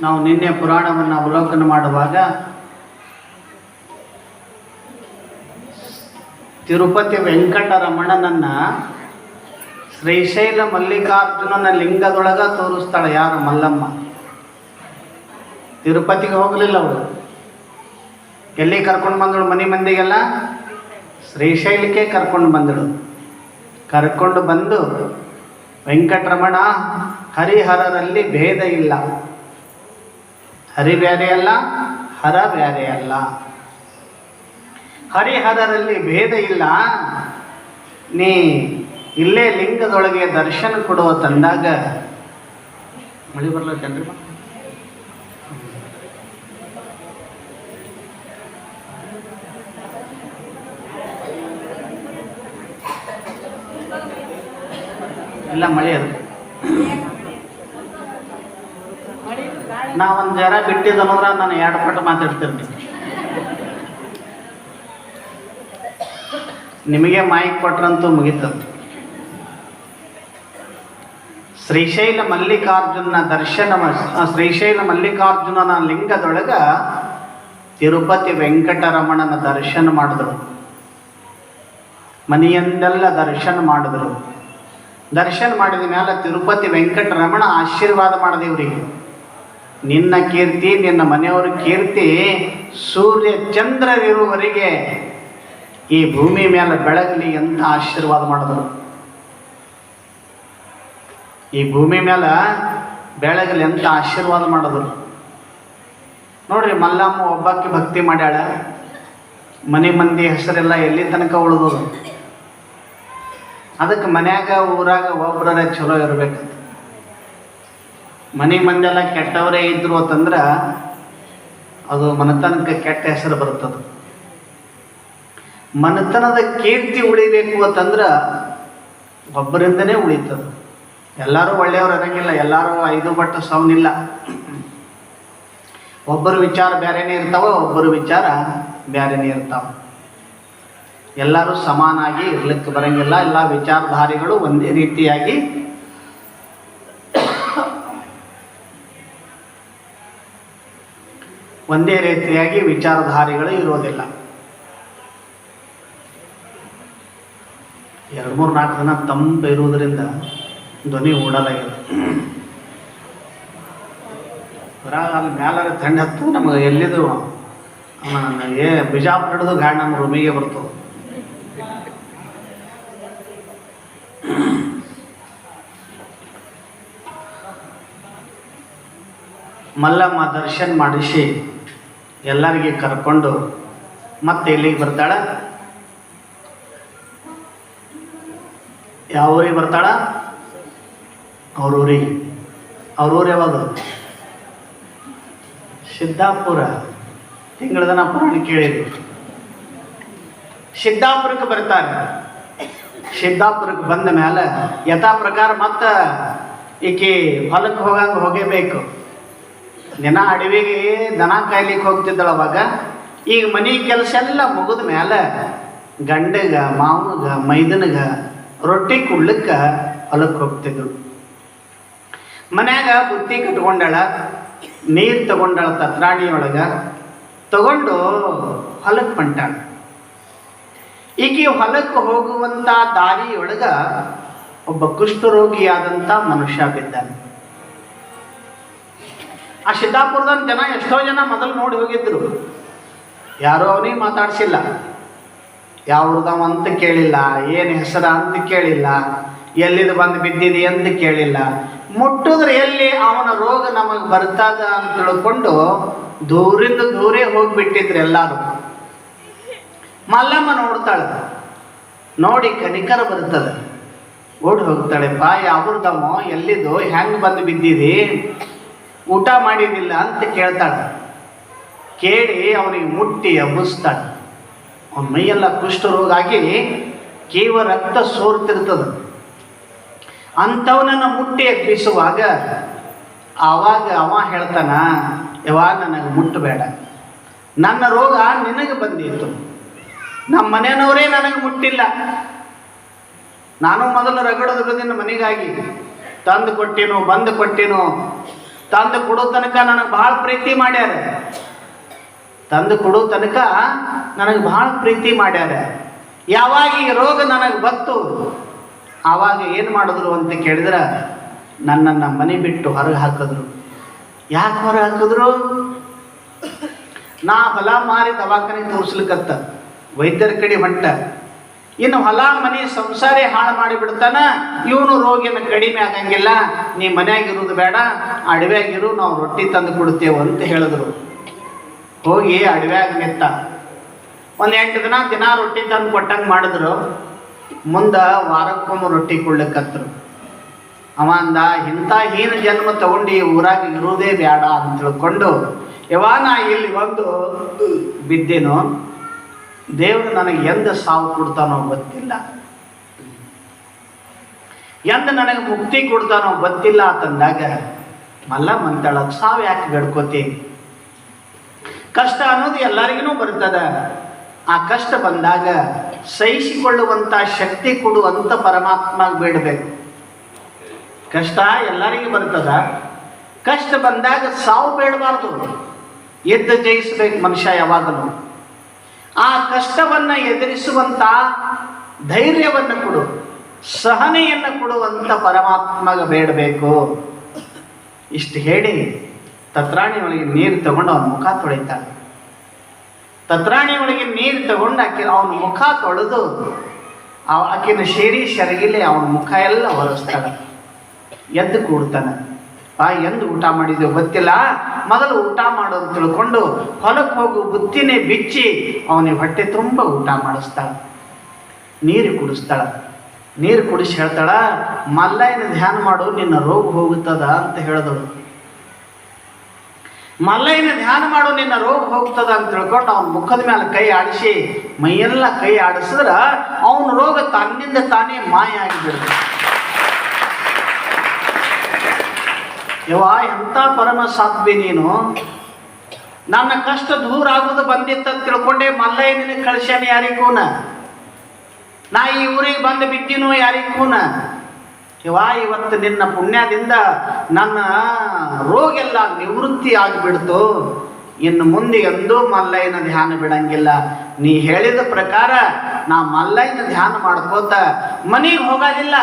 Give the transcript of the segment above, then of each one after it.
ನಾವು ನಿನ್ನೆ ಪುರಾಣವನ್ನು ಅವಲೋಕನ ಮಾಡುವಾಗ ತಿರುಪತಿ ವೆಂಕಟರಮಣನನ್ನ ಶ್ರೀಶೈಲ ಮಲ್ಲಿಕಾರ್ಜುನನ ಲಿಂಗದೊಳಗ ತೋರಿಸ್ತಾಳೆ ಯಾರು ಮಲ್ಲಮ್ಮ. ತಿರುಪತಿಗೆ ಹೋಗಲಿಲ್ಲ ಅವಳು. ಎಲ್ಲಿ ಕರ್ಕೊಂಡು ಬಂದಳು ಮನೆ ಮಂದಿಗೆಲ್ಲ? ಶ್ರೀಶೈಲಕ್ಕೆ ಕರ್ಕೊಂಡು ಬಂದಳು. ಕರ್ಕೊಂಡು ಬಂದು ವೆಂಕಟರಮಣ ಹರಿಹರರಲ್ಲಿ ಭೇದ ಇಲ್ಲ. ಹರಿ ಬ್ಯಾರೆ ಅಲ್ಲ ಹರ ಬ್ಯಾರೆ ಅಲ್ಲ ಹರಿಹರರಲ್ಲಿ ಭೇದ ಇಲ್ಲ. ನೀ ಇಲ್ಲೇ ಲಿಂಗದೊಳಗೆ ದರ್ಶನ ಕೊಡುವ ತಂದಾಗ, ಮಳಿ ಚಂದ್ರ? ಎಲ್ಲ ಮಳೆ ಅದು. ನಾ ಒಂದು ಜರ ಬಿಟ್ಟಿದ್ದನಂದ್ರೆ ನಾನು ಎರಡು ಪಟ್ಟು ಮಾತಾಡ್ತಿರ್ತೀನಿ. ನಿಮಗೆ ಮಾಹಿತಿ ಕೊಟ್ರಂತೂ ಮುಗೀತಂತ ಶ್ರೀಶೈಲ ಮಲ್ಲಿಕಾರ್ಜುನ ದರ್ಶನ ಶ್ರೀಶೈಲ ಮಲ್ಲಿಕಾರ್ಜುನನ ಲಿಂಗದೊಳಗ ತಿರುಪತಿ ವೆಂಕಟರಮಣನ ದರ್ಶನ ಮಾಡಿದ್ರು. ಮನೆಯಂದೆಲ್ಲ ದರ್ಶನ ಮಾಡಿದ್ರು. ದರ್ಶನ ಮಾಡಿದ ಮೇಲೆ ತಿರುಪತಿ ವೆಂಕಟರಮಣ ಆಶೀರ್ವಾದ ಮಾಡಿದೆ ಇವ್ರಿಗೆ ನಿನ್ನ ಕೀರ್ತಿ, ನಿನ್ನ ಮನೆಯವರ ಕೀರ್ತಿ ಸೂರ್ಯ ಚಂದ್ರವಿರುವವರಿಗೆ ಈ ಭೂಮಿ ಮೇಲೆ ಬೆಳಗಲಿ ಅಂತ ಆಶೀರ್ವಾದ ಮಾಡಿದ್ರು ಈ ಭೂಮಿ ಮೇಲೆ ಬೆಳಗಲಿ ಅಂತ ಆಶೀರ್ವಾದ ಮಾಡಿದ್ರು ನೋಡ್ರಿ ಮಲ್ಲಮ್ಮ ಒಬ್ಬಕ್ಕೆ ಭಕ್ತಿ ಮಾಡ್ಯಾಳ. ಮನೆ ಮಂದಿ ಹೆಸರೆಲ್ಲ ಎಲ್ಲಿ ತನಕ ಉಳಿದದು? ಅದಕ್ಕೆ ಮನ್ಯಾಗ, ಊರಾಗ ಒಬ್ಬರೇ ಚಲೋ ಇರ್ಬೇಕಂತ ಮನೆ ಮಂದೆಲ್ಲ ಕೆಟ್ಟವರೇ ಇದ್ರು ಅಂತಂದ್ರೆ ಅದು ಮನೆತನಕ್ಕೆ ಕೆಟ್ಟ ಹೆಸರು ಬರುತ್ತದೆ. ಮನೆತನದ ಕೀರ್ತಿ ಉಳಿಬೇಕು ಅಂತಂದ್ರೆ ಒಬ್ಬರಿಂದನೇ ಉಳಿತದ. ಎಲ್ಲರೂ ಒಳ್ಳೆಯವ್ರು ಇರಂಗಿಲ್ಲ, ಎಲ್ಲರೂ ಐದು ಬಟ್ಟು ಸೌನಿಲ್ಲ. ಒಬ್ಬರು ವಿಚಾರ ಬೇರೆನೇ ಇರ್ತಾವ, ಒಬ್ಬರ ವಿಚಾರ ಬೇರೆನೇ ಇರ್ತಾವ. ಎಲ್ಲರೂ ಸಮಾನಾಗಿ ಇರ್ಲಿಕ್ಕೆ ಬರಂಗಿಲ್ಲ, ಎಲ್ಲ ವಿಚಾರಧಾರಿಗಳು ಒಂದೇ ರೀತಿಯಾಗಿ ಒಂದೇ ರೀತಿಯಾಗಿ ವಿಚಾರಧಾರಿಗಳು ಇರೋದಿಲ್ಲ. ಎರಡು ಮೂರು ನಾಲ್ಕು ದಿನ ತಂಪು ಇರುವುದರಿಂದ ಧ್ವನಿ ಓಡಲಾಗಿದೆ. ಅಲ್ಲಿ ಮ್ಯಾಲಾರ ತಂಡ ಹತ್ತು ನಮಗೆ ಎಲ್ಲಿದು? ಅವನ ಏ ಬಿಜಾಪುರ ಹಿಡಿದು ಗಾಡಿ ನಮ್ಮ ರೂಮಿಗೆ ಬರ್ತದೆ. ಮಲ್ಲಮ್ಮ ದರ್ಶನ ಮಾಡಿಸಿ ಎಲ್ಲರಿಗೆ ಕರ್ಕೊಂಡು ಮತ್ತೆ ಎಲ್ಲಿಗೆ ಬರ್ತಾಳ? ಯಾವ ಊರಿಗೆ ಬರ್ತಾಳ? ಅವ್ರೂರಿಗೆ ಅವ್ರೂರು ಯಾವಾಗ? ಸಿದ್ದಾಪುರ. ತಿಂಗಳ ದಿನ ಪುರಾಣ ಕೇಳಿದ್ವಿ ಸಿದ್ದಾಪುರಕ್ಕೆ ಬರ್ತಾರೆ ಸಿದ್ದಾಪುರಕ್ಕೆ ಬಂದ ಮೇಲೆ ಯಥಾ ಪ್ರಕಾರ ಮತ್ತೆ ಈಕೆ ಹೊಲಕ್ಕೆ ಹೋಗಂಗೆ ಹೋಗೇಬೇಕು. ದಿನ ಅಡವಿಗೆ ದನ ಕಾಯ್ಲಿಕ್ಕೆ ಹೋಗ್ತಿದ್ದಳು ಅವಾಗ. ಈಗ ಮನೆ ಕೆಲಸ ಎಲ್ಲ ಮುಗಿದ ಮೇಲೆ ಗಂಡಗ ಮಾವನಗ ಮೈದನಗ ರೊಟ್ಟಿ ಕುಡ್ಲಿಕ್ಕೆ ಹೊಲಕ್ಕೆ ಹೋಗ್ತಿದ್ದಳು ಮನ್ಯಾಗ ಬುತ್ತಿ ಕಟ್ಕೊಂಡಾಳ, ನೀರು ತಗೊಂಡಾಳ ತತ್ರಾಣಿ ಒಳಗೆ ತಗೊಂಡು ಹೊಲಕ್ಕೆ ಹೊಂಟಾಳ ಈಕೆ ಹೊಲಕ್ಕೆ ಹೋಗುವಂಥ ದಾರಿಯೊಳಗ ಒಬ್ಬ ಕುಷ್ಠರೋಗಿಯಾದಂಥ ಮನುಷ್ಯ ಬಿದ್ದಾನೆ. ಆ ಸಿದ್ದಾಪುರದ ಜನ ಎಷ್ಟೋ ಜನ ಮೊದಲು ನೋಡಿ ಹೋಗಿದ್ರು. ಯಾರೋ ಅವನಿಗೆ ಮಾತಾಡಿಸಿಲ್ಲ. ಯಾವ್ದವ ಅಂತ ಕೇಳಿಲ್ಲ, ಏನು ಹೆಸರ ಅಂತ ಕೇಳಿಲ್ಲ, ಎಲ್ಲಿದು ಬಂದು ಬಿದ್ದಿದೆ ಅಂತ ಕೇಳಿಲ್ಲ. ಮುಟ್ಟಿದ್ರೆ ಎಲ್ಲಿ ಅವನ ರೋಗ ನಮಗೆ ಬರ್ತದ ಅಂತ ತಿಳ್ಕೊಂಡು ದೂರಿಂದ ದೂರೇ ಹೋಗಿಬಿಟ್ಟಿದ್ರು ಎಲ್ಲರೂ. ಮಲ್ಲಮ್ಮ ನೋಡ್ತಾಳೆ. ನೋಡಿ ಕನಿಕರ ಬರ್ತದೆ. ಓಡಿ ಹೋಗ್ತಾಳೆ, ಬಾಯಿ ಅವ್ರದ್ದಮ್ಮ ಎಲ್ಲಿದು ಹೆಂಗೆ ಬಂದು ಬಿದ್ದಿದಿ? ಊಟ ಮಾಡಿದಿಲ್ಲ ಅಂತ ಕೇಳ್ತಾಳೆ ಕೇಳಿ ಅವನಿಗೆ ಮುಟ್ಟಿ ಹಬ್ಬಿಸ್ತಾಳೆ ಅವನ ಮೈಯೆಲ್ಲ ಕುಷ್ಠರೋಗ ಆಗಿ ಕೇವ ರಕ್ತ ಸೋರ್ತಿರ್ತದೆ. ಅಂಥವನನ್ನು ಮುಟ್ಟಿ ಎಬ್ಬಿಸುವಾಗ ಆವಾಗ ಅವ ಹೇಳ್ತಾನ ಯಾವಾಗ ನನಗೆ ಮುಟ್ಟಬೇಡ ನನ್ನ ರೋಗ ನಿನಗೆ ಬಂದಿತ್ತು. ನಮ್ಮ ಮನೆಯವರೇ ನನಗೆ ಮುಟ್ಟಿಲ್ಲ. ನಾನು ಮೊದಲು ರಗಡದ ನಿನ್ನ ಮನೆಗಾಗಿ ತಂದು ಕೊಟ್ಟಿನೋ, ಬಂದು ಕೊಟ್ಟಿನೋ ತಂದು ಕೊಡೋ ತನಕ ನನಗೆ ಭಾಳ ಪ್ರೀತಿ ಮಾಡ್ಯಾರ. ತಂದು ಕೊಡೋ ತನಕ ನನಗೆ ಭಾಳ ಪ್ರೀತಿ ಮಾಡ್ಯಾರ. ಯಾವಾಗ ಈ ರೋಗ ನನಗೆ ಬತ್ತು ಆವಾಗ ಏನು ಮಾಡಿದ್ರು ಅಂತ ಕೇಳಿದ್ರೆ ನನ್ನನ್ನು ಮನೆ ಬಿಟ್ಟು ಹೊರಗೆ ಹಾಕಿದ್ರು. ಯಾಕೆ ಹೊರಗೆ ಹಾಕಿದ್ರು? ನಾ ಹೊಲ ಮಾರಿ ದವಾಖಾನೆ ತೋರಿಸ್ಲಿಕ್ಕತ್ತ ವೈದ್ಯರ ಕಡೆ ಹೊಂಟ. ಇನ್ನು ಹೊಲ, ಮನೆ, ಸಂಸಾರೇ ಹಾಳು ಮಾಡಿಬಿಡ್ತಾನ. ಇವನು ರೋಗಿನ ಕಡಿಮೆ ಆಗಂಗಿಲ್ಲ ನೀ ಮನ್ಯಾಗ ಇರೋದು ಬೇಡ, ಅಡವ್ಯಾಗಿರು, ನಾವು ರೊಟ್ಟಿ ತಂದು ಕೊಡ್ತೇವೆ ಅಂತ ಹೇಳಿದ್ರು. ಹೋಗಿ ಅಡವ್ಯಾಗ ನಿಂತ. ಒಂದು ಎಂಟು ದಿನ ದಿನ ರೊಟ್ಟಿ ತಂದು ಕೊಟ್ಟಂಗೆ ಮಾಡಿದ್ರು. ಮುಂದೆ ವಾರಕ್ಕೊಮ್ಮೆ ರೊಟ್ಟಿ ಕೊಡ್ಲಿಕ್ಕತ್ರು. ಅವ ಅಂದ, ಇಂಥ ಹೀನ ಜನ್ಮ ತಗೊಂಡು ಊರಾಗ ಇರುವುದೇ ಬೇಡ ಅಂತ ತಿಳ್ಕೊಂಡು ಯವಾ ನಾ ಇಲ್ಲಿ ಬಂದು ಬಿದ್ದೇನೋ ದೇವರು ನನಗೆ ಎಂದ ಸಾವು ಕೊಡ್ತಾನೋ ಗೊತ್ತಿಲ್ಲ. ಎಂದ ನನಗೆ ಮುಕ್ತಿ ಕೊಡ್ತಾನೋ ಗೊತ್ತಿಲ್ಲ ಅಂತಂದಾಗ ಮಲ್ಲ ಮಂತಾಳ, ಸಾವು ಯಾಕೆ ಗಡ್ಕೋತಿ ಕಷ್ಟ ಅನ್ನೋದು ಎಲ್ಲರಿಗೂ ಬರ್ತದ. ಆ ಕಷ್ಟ ಬಂದಾಗ ಸಹಿಸಿಕೊಳ್ಳುವಂಥ ಶಕ್ತಿ ಕೊಡುವಂಥ ಪರಮಾತ್ಮ ಬೇಡಬೇಕು. ಕಷ್ಟ ಎಲ್ಲರಿಗೂ ಬರ್ತದ. ಕಷ್ಟ ಬಂದಾಗ ಸಾವು ಬೇಡಬಾರ್ದು. ಎದ್ದು ಜಯಿಸ್ಬೇಕು ಮನುಷ್ಯ ಯಾವಾಗಲೂ. ಆ ಕಷ್ಟವನ್ನು ಎದುರಿಸುವಂಥ ಧೈರ್ಯವನ್ನು ಕೊಡು, ಸಹನೆಯನ್ನು ಕೊಡುವಂಥ ಪರಮಾತ್ಮಗ ಬೇಡಬೇಕು. ಇಷ್ಟು ಹೇಳಿ ತತ್ರಾಣಿ ಒಳಗೆ ನೀರು ತಗೊಂಡು ಅವನ ಮುಖ ತೊಳಿತಾನೆ ತತ್ರಾಣಿ ಒಳಗೆ ನೀರು ತಗೊಂಡು ಆಕೆ ಅವನ ಮುಖ ತೊಳೆದು ಆಕಿನ ಶೇರಿ ಶರಗಿಲೆ ಅವನ ಮುಖ ಎಲ್ಲ ಒರೆಸ್ತಾಳೆ. ಎದ್ದು ಕೂಡ್ತಾನೆ. ಆ ಎಂದು ಊಟ ಮಾಡಿದೆವು ಗೊತ್ತಿಲ್ಲ. ಮೊದಲು ಊಟ ಮಾಡು ಅಂತ ತಿಳ್ಕೊಂಡು ಹೊಲಕ್ಕೆ ಹೋಗು ಬುತ್ತಿನೇ ಬಿಚ್ಚಿ ಅವನಿಗೆ ಹೊಟ್ಟೆ ತುಂಬ ಊಟ ಮಾಡಿಸ್ತಾಳೆ. ನೀರು ಕುಡಿಸ್ತಾಳ. ನೀರು ಕುಡಿಸಿ ಹೇಳ್ತಾಳ, ಮಲ್ಲಯ್ಯನ ಧ್ಯಾನ ಮಾಡು, ನಿನ್ನ ರೋಗ ಹೋಗುತ್ತದ ಅಂತ ಹೇಳಿದಳು ಮಲ್ಲಯ್ಯನ ಧ್ಯಾನ ಮಾಡು, ನಿನ್ನ ರೋಗ ಹೋಗ್ತದ ಅಂತ ತಿಳ್ಕೊಂಡು ಅವನ ಮುಖದ ಮೇಲೆ ಕೈ ಆಡಿಸಿ, ಮೈಯೆಲ್ಲ ಕೈ ಆಡಿಸಿದ್ರ ಅವನ ರೋಗ ತನ್ನಿಂದ ತಾನೇ ಮಾಯ ಆಗಿಬಿಡ್ತದೆ ಯವ್ವ ಎಂಥ ಪರಮ ಸಾತ್ವಿ ನೀನು? ನನ್ನ ಕಷ್ಟ ದೂರ ಆಗೋದು ಬಂದಿತ್ತ ತಿಳ್ಕೊಂಡೆ ಮಲ್ಲಯ್ಯ ನಿನಗೆ ಕಳ್ಸ್ಯಾನ ಯಾರಿಗೂನ? ನಾ ಈ ಊರಿಗೆ ಬಂದು ಬಿದ್ದೀನೋ ಯಾರಿಗೂನ? ಯವ್ವ, ಇವತ್ತು ನಿನ್ನ ಪುಣ್ಯದಿಂದ ನನ್ನ ರೋಗ ಎಲ್ಲ ನಿವೃತ್ತಿ ಆಗಿಬಿಡ್ತು. ಇನ್ನು ಮುಂದೆ ಎಂದೂ ಮಲ್ಲಯ್ಯನ ಧ್ಯಾನ ಬಿಡಂಗಿಲ್ಲ. ನೀ ಹೇಳಿದ ಪ್ರಕಾರ ನಾ ಮಲ್ಲಯ್ಯನ ಧ್ಯಾನ ಮಾಡ್ಕೋತ ಮನೆಗೆ ಹೋಗೋದಿಲ್ಲ.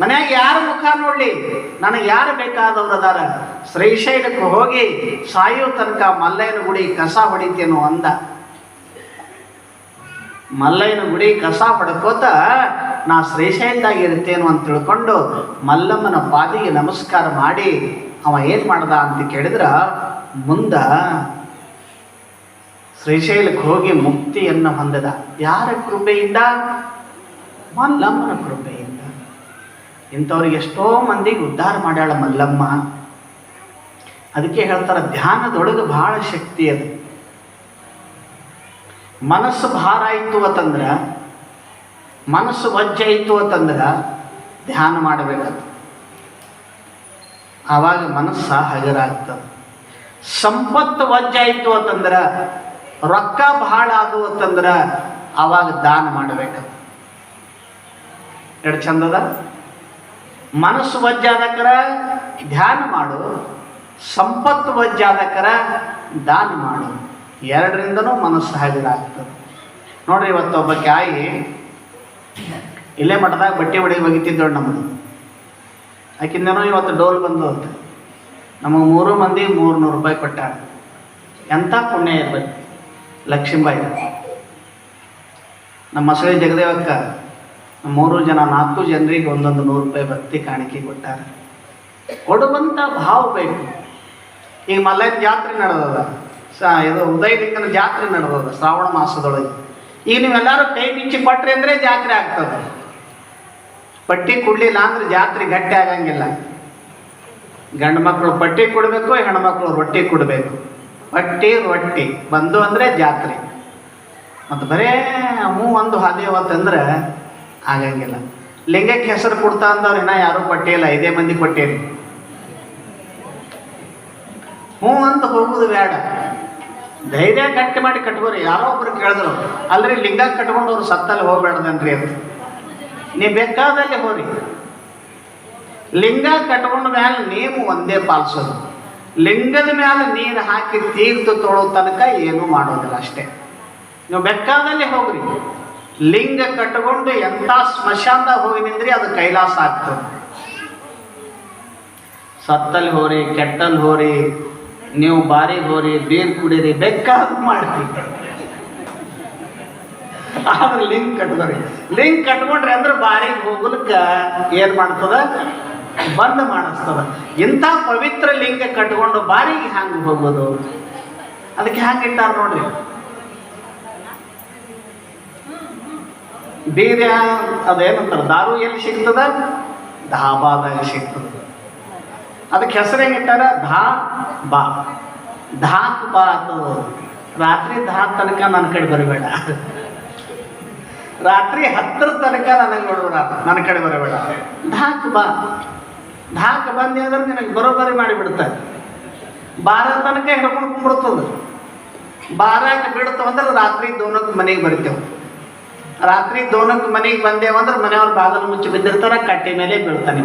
ಮನ್ಯಾಗ ಯಾರ ಮುಖ ನೋಡ್ಲಿ? ನನಗೆ ಯಾರು ಬೇಕಾದವ್ರು ಅದಾರ? ಶ್ರೀಶೈಲಕ್ಕೆ ಹೋಗಿ ಸಾಯೋ ತನಕ ಮಲ್ಲಯ್ಯನ ಗುಡಿ ಕಸ ಹೊಡಿತೇನೋ ಅಂದ. ಮಲ್ಲಯ್ಯನ ಗುಡಿ ಕಸ ಹೊಡ್ಕೋತ ನಾ ಶ್ರೀಶೈಲದಾಗ ಇರ್ತೇನು ಅಂತ ತಿಳ್ಕೊಂಡು ಮಲ್ಲಮ್ಮನ ಪಾದಿಗೆ ನಮಸ್ಕಾರ ಮಾಡಿ ಅವ ಏನು ಮಾಡ್ದ ಅಂತ ಕೇಳಿದ್ರ, ಮುಂದ ಶ್ರೀಶೈಲಕ್ಕೆ ಹೋಗಿ ಮುಕ್ತಿಯನ್ನು ಹೊಂದದ. ಯಾರ ಕೃಪೆಯಿಂದ? ಮಲ್ಲಮ್ಮನ ಕೃಪೆಯಿಂದ. ಇಂಥವ್ರಿಗೆ ಎಷ್ಟೋ ಮಂದಿಗೆ ಉದ್ಧಾರ ಮಾಡ್ಯಾಳ ಮಲ್ಲಮ್ಮ. ಅದಕ್ಕೆ ಹೇಳ್ತಾರೆ, ಧ್ಯಾನದೊಳಗೆ ಬಹಳ ಶಕ್ತಿ ಅದು. ಮನಸ್ಸು ಭಾರ ಆಯಿತು ಅಂತಂದ್ರೆ, ಮನಸ್ಸು ವಜ್ಜ ಆಯಿತು ಅಂತಂದ್ರೆ ಧ್ಯಾನ ಮಾಡಬೇಕಂತ ಆವಾಗ ಮನಸ್ಸು ಹಗರಾಗ್ತದೆ. ಸಂಪತ್ತು ವಜ್ಜ ಆಯಿತು ಅಂತಂದ್ರೆ, ರೊಕ್ಕ ಬಹಳ ಆದು ಅಂತಂದ್ರೆ ಆವಾಗ ದಾನ ಮಾಡಬೇಕಂತ ಎರಡು ಚಂದದ? ಮನಸ್ಸು ವಜ್ಜಾದಕರ ಧ್ಯಾನ ಮಾಡು, ಸಂಪತ್ತು ವಜ್ಜಾದಕರ ದಾನ ಮಾಡು. ಎರಡರಿಂದನೂ ಮನಸ್ಸು ಹಾಜರಾಗ್ತದೆ ನೋಡ್ರಿ ಇವತ್ತು ಒಬ್ಬ ಕಾಯಿ ಇಲ್ಲೇ ಮಠದಾಗ ಬಟ್ಟೆ ಹೊಡೆಗೆ ಒಗಿತಿದ್ದಳು ನಮ್ಮದು ಆಕಿಂದನೂ ಇವತ್ತು ಡೋಲ್ ಬಂದು ಅಂತ. ನಮಗೆ ಮೂರು ಮಂದಿ ಮೂರು ನೂರು ರೂಪಾಯಿ ಕೊಟ್ಟಾರ. ಎಂಥ ಪುಣ್ಯ ಇರಬೇಕು. ಲಕ್ಷ್ಮೀಬಾಯಿ. ನಮ್ಮ ಮಸಳಿ ಜಗದೇವಕ್ಕ ಮೂರು ಜನ, ನಾಲ್ಕು ಜನರಿಗೆ ಒಂದೊಂದು ನೂರು ರೂಪಾಯಿ ಭಕ್ತಿ ಕಾಣಿಕೆ ಕೊಟ್ಟಾರೆ. ಕೊಡುವಂಥ ಭಾವ ಬೇಕು. ಈಗ ಮಲ್ಲಯ್ಯನ ಜಾತ್ರೆ ನಡೆದದ? ಸ, ಇದು ಉದಯಲಿಂಗನ ಜಾತ್ರೆ ನಡೆದದ ಶ್ರಾವಣ ಮಾಸದೊಳಗೆ. ಈಗ ನೀವೆಲ್ಲರೂ ಕೈ ಬಿಚ್ಚಿ ಕೊಟ್ರಿ ಅಂದರೆ ಜಾತ್ರೆ ಆಗ್ತದೆ. ಪಟ್ಟಿ ಕೊಡಲಿಲ್ಲ ಅಂದ್ರೆ ಜಾತ್ರೆ ಗಟ್ಟಿ ಆಗಂಗಿಲ್ಲ. ಗಂಡು ಮಕ್ಕಳು ಪಟ್ಟಿ ಕೊಡಬೇಕು ಹೆಣ್ಮಕ್ಳು ರೊಟ್ಟಿ ಕೊಡಬೇಕು. ಪಟ್ಟಿ ರೊಟ್ಟಿ ಬಂದು ಅಂದರೆ ಜಾತ್ರೆ. ಮತ್ತು ಬರೇ ಮೂವೊಂದು ಒಂದು ಹಾದೇವತ್ತಂದ್ರೆ ಆಗಂಗಿಲ್ಲ. ಲಿಂಗಕ್ಕೆ ಹೆಸರು ಕೊಡ್ತಾ ಅಂದವ್ರು ಇನ್ನ ಯಾರೂ ಇಲ್ಲ, ಐದೇ ಮಂದಿ ಕೊಟ್ಟೇರಿ. ಹ್ಞೂ ಅಂತ ಹೋಗುದು ಬೇಡ. ಧೈರ್ಯ ಕಟ್ಟಿ ಮಾಡಿ ಕಟ್ಕೋರಿ. ಯಾರೋ ಒಬ್ರು ಕೇಳಿದ್ರು, ಅಲ್ರಿ ಲಿಂಗ ಕಟ್ಕೊಂಡು ಅವ್ರು ಸತ್ತಲ್ಲಿ ಹೋಗ್ಬೇಡ್ದನ್ರಿ ಅಂತ. ನೀ ಬೇಕಾದಲ್ಲಿ ಹೋರಿ. ಲಿಂಗ ಕಟ್ಕೊಂಡ ಮ್ಯಾಲ ನೀವು ಒಂದೇ ಪಾಲಿಸೋದು. ಲಿಂಗದ ಮೇಲೆ ನೀರು ಹಾಕಿ ತೀರ್ಥ ತೊಳೋ ತನಕ ಏನೂ ಮಾಡೋದಿಲ್ಲ ಅಷ್ಟೇ. ನೀವು ಬೆಕ್ಕಾದಲ್ಲಿ ಹೋಗ್ರಿ. ಲಿಂಗ ಕಟ್ಟಿಕೊಂಡು ಎಂಥ ಸ್ಮಶಾನ ಹೋಗಿ ನಿಂದ್ರಿ ಅದು ಕೈಲಾಸ ಆಗ್ತದೆ. ಸತ್ತಲ್ಲಿ ಹೋರಿ, ಕೆಟ್ಟಲ್ಲಿ ಹೋರಿ, ನೀವು ಬಾರಿ ಹೋರಿ, ಬೀರ್ ಕುಡೀರಿ, ಬೇಕಾದ ಮಾಡ್ತೀವಿ ಆದ್ರೆ ಲಿಂಕ್ ಕಟ್ಕೋರಿ ಲಿಂಕ್ ಕಟ್ಕೊಂಡ್ರೆ ಅಂದ್ರೆ ಬಾರಿಗೆ ಹೋಗ್ಲಿಕ್ಕ ಏನ್ ಮಾಡ್ತದ? ಬಂದ್ ಮಾಡಿಸ್ತದ. ಇಂಥ ಪವಿತ್ರ ಲಿಂಗ ಕಟ್ಕೊಂಡು ಬಾರಿಗೆ ಹ್ಯಾಂಗ ಹೋಗೋದು? ಅದಕ್ಕೆ ಹ್ಯಾಂಗ ಇಟ್ಟಾರ ನೋಡ್ರಿ. ಬೀರ್ಯ ಅದೇನಂತಾರೆ ದಾರು ಎಲ್ಲಿ ಸಿಗ್ತದ? ಧಾಬಾದಾಗ ಸಿಗ್ತದೆ. ಅದಕ್ಕೆ ಹೆಸರು ಹೆಂಗಿಟ್ಟಾರ ಧಾ ಬಾ. ಧಾ ಬಾ ಅಂತದ ರಾತ್ರಿ ಧಾ ತನಕ ನನ್ನ ಕಡೆ ಬರಬೇಡ. ರಾತ್ರಿ ಹತ್ತರ ತನಕ ನನಗೆ ನೋಡಬೇಡ ನನ್ನ ಕಡೆ ಬರಬೇಡ. ಧಾಕ್ ಬಾ ಧಾಕ್ ಬಂದಿ ಅಂದ್ರೆ ನಿನಗೆ ಬರೋಬ್ಬರಿ ಮಾಡಿಬಿಡ್ತಾರೆ. ಬಾರ ತನಕ ಹಿಡ್ಕೊಂಡು ಕುಂಬಿಡ್ತದ ಬಾರ ಬಿಡ್ತಾವ ಅಂದ್ರೆ ರಾತ್ರಿ ದೋನಕ್ಕೆ ಮನೆಗೆ ಬರ್ತೇವೆ. ರಾತ್ರಿ ದೋನಕ್ಕೆ ಮನೆಗೆ ಬಂದೇವಂದ್ರೆ ಮನೆಯವ್ರ ಬಾಗಿಲು ಮುಚ್ಚಿ ಬಿದ್ದಿರ್ತಾರ, ಕಟ್ಟೆ ಮೇಲೆ ಬೀಳ್ತಾನೆ.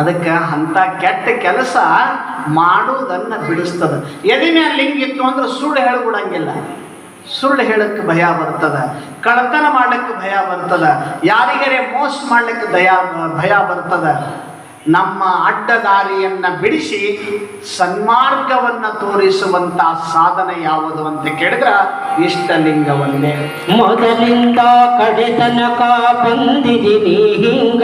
ಅದಕ್ಕೆ ಅಂಥ ಕೆಟ್ಟ ಕೆಲಸ ಮಾಡುವುದನ್ನು ಬಿಡಿಸ್ತದ. ಎದೆ ಮೇಲೆ ಲಿಂಗ ಇತ್ತು ಅಂದ್ರೆ ಸುಳ್ಳು ಹೇಳ್ಬಿಡಂಗಿಲ್ಲ. ಸುಳ್ಳು ಹೇಳಕ್ಕೆ ಭಯ ಬರ್ತದ ಕಳತನ ಮಾಡ್ಲಿಕ್ಕೆ ಭಯ ಬರ್ತದ, ಯಾರಿಗರೆ ಮೋಸ ಮಾಡ್ಲಿಕ್ಕೆ ದಯ ಭಯ ಬರ್ತದ. ನಮ್ಮ ಅಡ್ಡದಾರಿಯನ್ನ ಬಿಡಿಸಿ ಸನ್ಮಾರ್ಗವನ್ನ ತೋರಿಸುವಂತ ಸಾಧನೆ ಯಾವುದು ಅಂತ ಕೇಳಿದ್ರ ಇಷ್ಟಲಿಂಗವನ್ನೇ. ಮೊದಲಿಂದ ಕಡೆ ತನಕ ಬಂದಿದ್ದೀನಿ ಹಿಂಗ.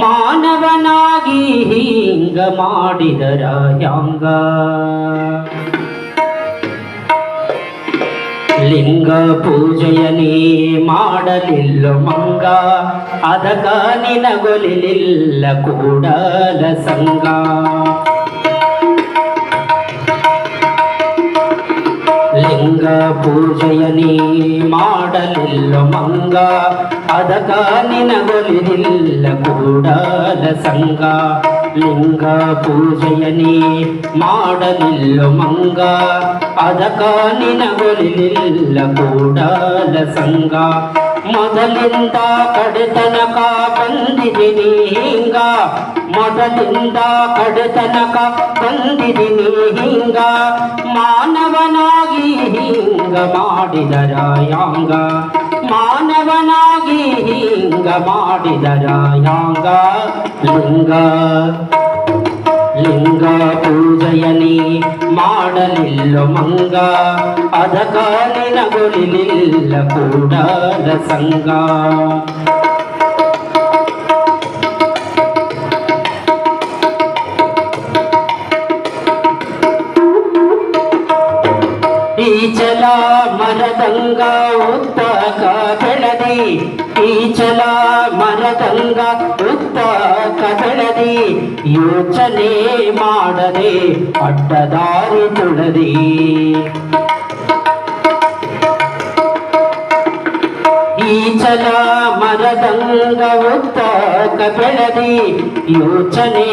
ಮಾನವನಾಗಿ ಹಿಂಗ ಮಾಡಿದರ ಯಾಂಗ. ಲಿಂಗ ಪೂಜೆಯ ನೀ ಮಾಡಲಿಲ್ಲ ಮಂಗ. ಅದಕ ನಿನಗೊಲಿಲಿಲ್ಲ ಕೂಡಲ ಸಂಗ. ಲಿಂಗ ಪೂಜೆಯ ನೀ ಮಾಡಲಿಲ್ಲ ಮಂಗ. ಅದಕ ನಿನಗೊಲಿಲಿಲ್ಲ ಕೂಡಲ ಸಂಗ. ಲಿಂಗ ಪೂಜೆಯ ನೀ ಮಾಡಲಿಲ್ಲ ಮಂಗ ಅದಕ ನಿನಗೊಲಿದಿಲ್ಲ ಕೂಡಲ ಸಂಗ ಮೊದಲಿಂದ ಕಡೆತನಕ ಬಂದಿದ್ದೀನಿ ಹಿಂಗ. ಮೊದಲಿಂದ ಕಡೆತನಕ ಬಂದಿದ್ದೀನಿ ಹಿಂಗ. ಮಾನವನಾಗಿ ಹಿಂಗ ಮಾಡಿದರ ಯಾಂಗ ಮಾನವನಾಗಿ ಹಿಂಗ ಮಾಡಿದರ ಯಾಂಗ ಲಿಂಗ. ಲಿಂಗ ಪೂಜಯನಿ ಮಾಡಲಿಲ್ಲ ಮಂಗ. ಅದಕಾಲಿನ ಗುರಿಲಿಲ್ಲ ಕೂಡಾದ ಸಂಗ. ಈಚಲ ಮರದಂಗ ಉತ್ತಕ ಬೆಳದಿ ಈಚಲ ಮನದಂಗ ಉತ್ತ ಕದಳದಿ, ಯೋಚನೆ ಮಾಡದೆ ಅಡ್ಡದಾರಿ ತುಳದಿ. ಈಚಲ ಮರದಂಗ ಉತ್ತ ಕದಳದಿ, ಯೋಚನೆ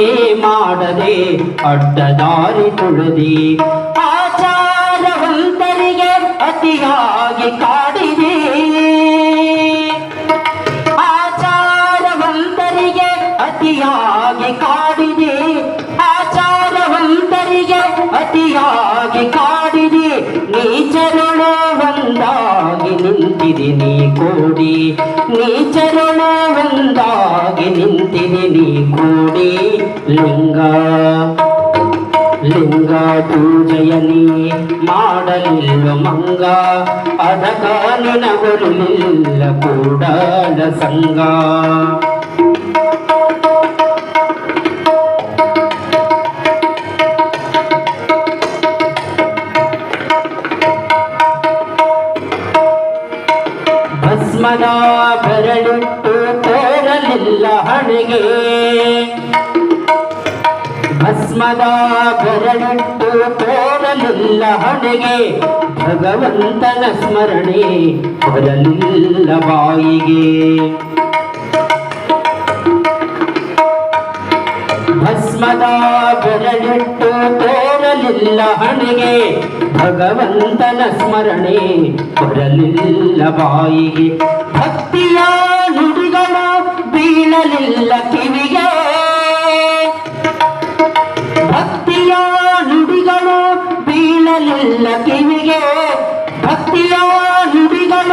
ಮಾಡದೆ ಅಡ್ಡದಾರಿ ತುಳದಿ. ಆಚಾರವಂತರಿಗೆ ಅತಿಯಾಗಿ ಕಾಡಿದೆ. ಅತಿಯಾಗಿ ಕಾಡಿದೆ ನೀಚರುಳು ಒಂದಾಗಿ ನಿಂತಿದಿನಿ ಕೋಡಿ ನೀಚರುಳು ಒಂದಾಗಿ ನಿಂತಿದಿನಿ ಕೋಡಿ ಲಿಂಗ ಲಿಂಗ ಪೂಜೆಯನಿ ಮಾಡಲಿಲ್ಲ ಮಂಗ ಅದಕ ನಿನಗೊಲಿಲ್ಲ ಕೂಡಲ ಸಂಗ ಭಸ್ಮದ ಬೆರಳಿಟ್ಟು ತೋರಲಿಲ್ಲ ಹಣೆಗೆ. ಭಸ್ಮದ ಬೆರಳಿಟ್ಟು ತೋರಲಿಲ್ಲ ಹಣೆಗೆ. ಭಗವಂತನ ಸ್ಮರಣೆ ಬರಲಿಲ್ಲ ಬಾಯಿಗೆ. ಭಸ್ಮದ ಬೆರಳಿಟ್ಟು ತೋರಲಿಲ್ಲ ಹಣೆಗೆ. ಭಗವಂತನ ಸ್ಮರಣೆ ಬರಲಿಲ್ಲ ಬಾಯಿಗೆ. ಭಕ್ತಿಯ ನುಡಿಗಳ ಬೀಳ ಬೀಳಲಿಲ್ಲ ಕಿವಿಗೆ. ಭಕ್ತಿಯ ನುಡಿಗಳ ಬೀಳಲಿಲ್ಲ ಕಿವಿಗೆ. ಭಕ್ತಿಯ ನುಡಿಗಳ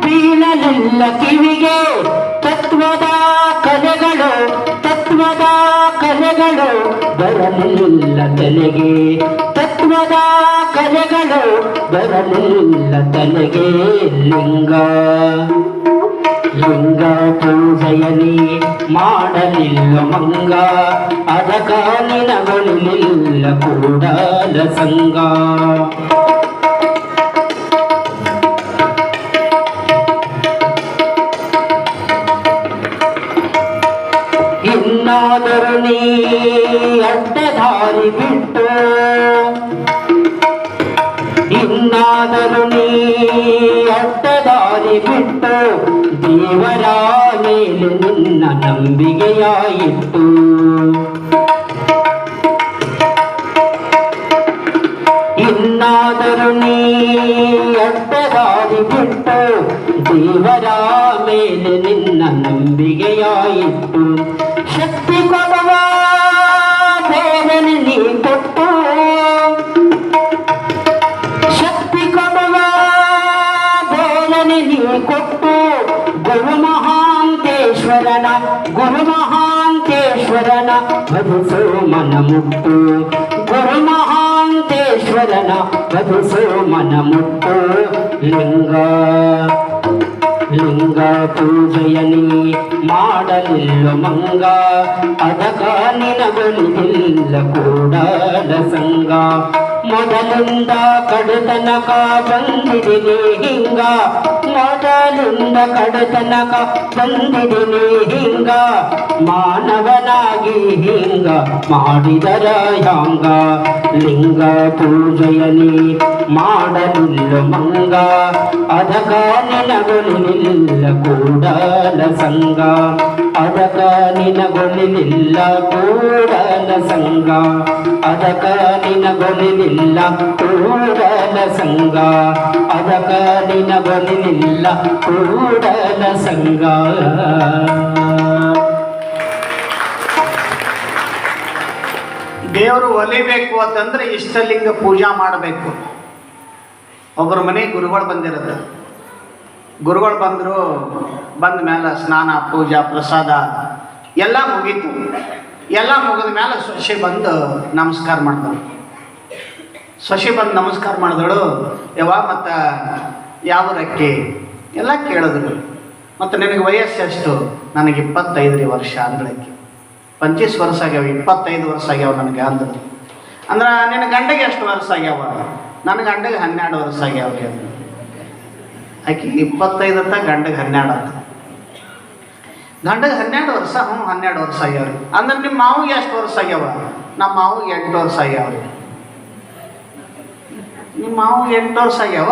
ಬೀಳಲಿಲ್ಲ ಕಿವಿಗೆ. ತತ್ವದ ಕಲೆಗಳು ತತ್ವದ ಕಲೆಗಳು ಬರಲಿಲ್ಲ ತಲೆಗೆ. ತತ್ವದ ಕಲೆಗಳು ಬರಲಿಲ್ಲ ತನಗೆ ಲಿಂಗ. ಲಿಂಗ ಪೂಜೆಯಲ್ಲಿ ಮಾಡಲಿಲ್ಲ ಮಂಗ. ಅದಕ ನಿನಗೊಳಿಲಿಲ್ಲ ಕೂಡಲ ಸಂಗ. ಇನ್ನಾದರೂ ನೀ ಅಡ್ಡ ದಾರಿ ಬಿಟ್ಟು ಇನ್ನಾದರೂ ನೀ ಅಡ್ಡ ದಾರಿ ಬಿಟ್ಟು ದೇವರ ಮೇಲೆ ನಿನ್ನ ನಂಬಿಕೆಯಾಯಿತು. ಇನ್ನಾದರೂ ನೀ ಅಡ್ಡ ದಾರಿ ಬಿಟ್ಟು ದೇವರ ಮೇಲೆ ನಿನ್ನ ನಂಬಿಕೆಯಾಯಿತು. ಶಕ್ತಿ ಕೊಡುವ ಬೇರೆ ನೀ ಕೊಟ್ಟು ಮಹಾಂತೇಶ್ವರನ ಗುರು ಮಹಾಂತೇಶ್ವರನ ಭಜಿಸೋ ಮನ ಮುಟ್ಟು. ಗುರು ಮಹಾಂತೇಶ್ವರನ ಭಜಿಸೋ ಮನ ಮುಟ್ಟು. ಲಿಂಗ ಲಿಂಗ ಪೂಜೆಯನಿ ಮಾಡಲಿಲ್ಲ ಮಂಗ. ಅದಕ ನಿನಗೊಲಿದಿಲ್ಲ ಕೂಡಲ ಸಂಗ. ಮೊದಲಿಂದ ಕಡುತನಕ ಬಂದಿದೆ ಹಿಂಗ. ಮೊದಲಿಂದ ಕಡತನಕ ಬಂದಿದಿನಿ ಹಿಂಗ, ಮಾನವನಾಗಿ ಹಿಂಗ ಮಾಡಿದರ ಯಾಂಗ. ಲಿಂಗ ಪೂಜೆಯನಿ ಮಾಡಲಿಲ್ಲ ಮಂಗ ಅದಕ ನಿಲ್ಲ ಕೂಡಲ ಸಂಗ. ಅದಕ ನಿನಗೊಲಿಲಿಲ್ಲ ಕೂಡಲ ಸಂಗ ಅದಕ ನಿನಗೊಲಿಲಿಲ್ಲ ಕೂಡಲ ಸಂಗ ಅದಕ ನಿನಗೊಲಿಲಿಲ್ಲ ಕೂಡಲ ಸಂಗ ದೇವರು ಒಲಿಬೇಕು ಅಂತಂದ್ರೆ ಇಷ್ಟಲಿಂಗ ಪೂಜಾ ಮಾಡಬೇಕು. ಒಬ್ಬರ ಮನೆ ಗುರುಗಳು ಬಂದಿರುತ್ತೆ ಗುರುಗಳು ಬಂದರು, ಬಂದ ಮೇಲೆ ಸ್ನಾನ, ಪೂಜಾ, ಪ್ರಸಾದ ಎಲ್ಲ ಮುಗೀತು. ಎಲ್ಲ ಮುಗಿದ ಮೇಲೆ ಸೊಸೆ ಬಂದು ನಮಸ್ಕಾರ ಮಾಡಿದಳು ಸೊಸೆ ಬಂದು ನಮಸ್ಕಾರ ಮಾಡಿದಳು ಯಾವ ಮತ್ತು ಯಾವ ರಕ್ಕಿ? ಎಲ್ಲ ಕೇಳಿದ್ರು. ಮತ್ತು ನಿನಗೆ ವಯಸ್ಸು ಎಷ್ಟು? ನನಗೆ ಇಪ್ಪತ್ತೈದನೇ ವರ್ಷ ಅಂದಳಕ್ಕೆ. ಪಂಚೀಸ್ ವರ್ಷ ಆಗ್ಯಾವ, ಇಪ್ಪತ್ತೈದು ವರ್ಷ ಆಗ್ಯಾವ ನನಗೆ ಅಂದರು ಅಂದ್ರೆ ನಿನ್ನ ಗಂಡಗೆ ಎಷ್ಟು ವರ್ಷ ಆಗ್ಯಾವ? ನನ್ನ ಗಂಡಗೆ ಹನ್ನೆರಡು ವರ್ಷ ಆಗ್ಯಾವ ರೀ ಅಂದ್ರು. ಆಕೆ ಇಪ್ಪತ್ತೈದು ಅಂತ ಗಂಡಗೆ ಹನ್ನೆರಡು ಅಂತ ಗಂಡಗೆ ಹನ್ನೆರಡು ವರ್ಷ, ಹ್ಞೂ, ಹನ್ನೆರಡು ವರ್ಷ ಆಗ್ಯಾವ್ರಿ. ರೀ ಅಂದ್ರೆ ನಿಮ್ಮ ಮಾವಿಗೆ ಎಷ್ಟು ವರ್ಷ ಆಗ್ಯಾವ? ನಮ್ಮ ಮಾವಿಗೆ ಎಂಟು ವರ್ಷ ಆಗ್ಯಾವ್ರಿ ರೀ ನಿಮ್ಮ ಮಾವಿಗೆ ಎಂಟು ವರ್ಷ ಆಗ್ಯಾವ?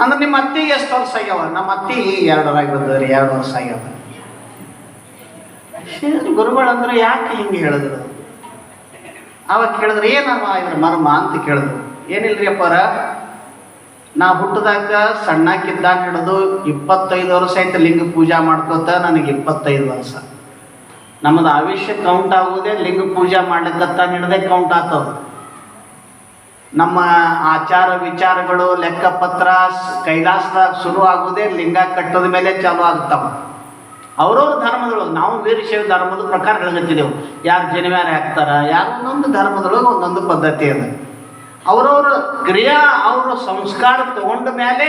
ಅಂದ್ರೆ ನಿಮ್ಮ ಅತ್ತಿಗೆ ಎಷ್ಟು ವರ್ಷ ಆಗ್ಯಾವ? ನಮ್ಮ ಅತ್ತಿ ಎರಡರಾಗಿ ಬಂದದ್ರಿ ಎರಡು ವರ್ಷ ಆಗ್ಯಾವ. ಗುರುಗಳು ಅಂದ್ರೆ ಯಾಕೆ ಹಿಂಗೆ ಹೇಳಿದ್ರು? ಅವಾಗ ಕೇಳಿದ್ರೆ ಏನವ ಇದ್ರ ಮರ್ಮ ಅಂತ ಕೇಳಿದ್ರು. ಏನಿಲ್ರಿ ಅಪ್ಪಾರ? ನಾ ಹುಟ್ಟದಾಗ ಸಣ್ಣಕ್ಕಿದ್ದಾಗ ಹಿಡಿದು ಇಪ್ಪತ್ತೈದು ವರ್ಷ ಆಯ್ತು ಲಿಂಗ ಪೂಜಾ ಮಾಡ್ಕೋತ ನನಗೆ ಇಪ್ಪತ್ತೈದು ವರ್ಷ. ನಮ್ಮದು ಆಯುಷ್ಯ ಕೌಂಟ್ ಆಗೋದೇ ಲಿಂಗ ಪೂಜೆ ಮಾಡ್ಲಿಕ್ಕತ್ತ ಹಿಡ್ದೆ ಕೌಂಟ್ ಆಗ್ತದ. ನಮ್ಮ ಆಚಾರ ವಿಚಾರಗಳು, ಲೆಕ್ಕಪತ್ರ, ಕೈಲಾಸದಾಗ ಶುರು ಆಗೋದೇ ಲಿಂಗ ಕಟ್ಟದ ಮೇಲೆ ಚಾಲು ಆಗ್ತಾವ. ಅವ್ರವ್ರ ಧರ್ಮದೊಳಗೆ, ನಾವು ವೀರಶೈವ ಧರ್ಮದ ಪ್ರಕಾರ ಹೇಳ್ತಿದ್ದೆವು ಯಾರು ಜನಿವಾರ ಹಾಕ್ತಾರ ಯಾರು ಒಂದೊಂದು ಧರ್ಮದೊಳಗೆ ಒಂದೊಂದು ಪದ್ಧತಿ ಅದ. ಅವ್ರವ್ರ ಕ್ರಿಯಾ ಅವರ ಸಂಸ್ಕಾರ ತಗೊಂಡ ಮೇಲೆ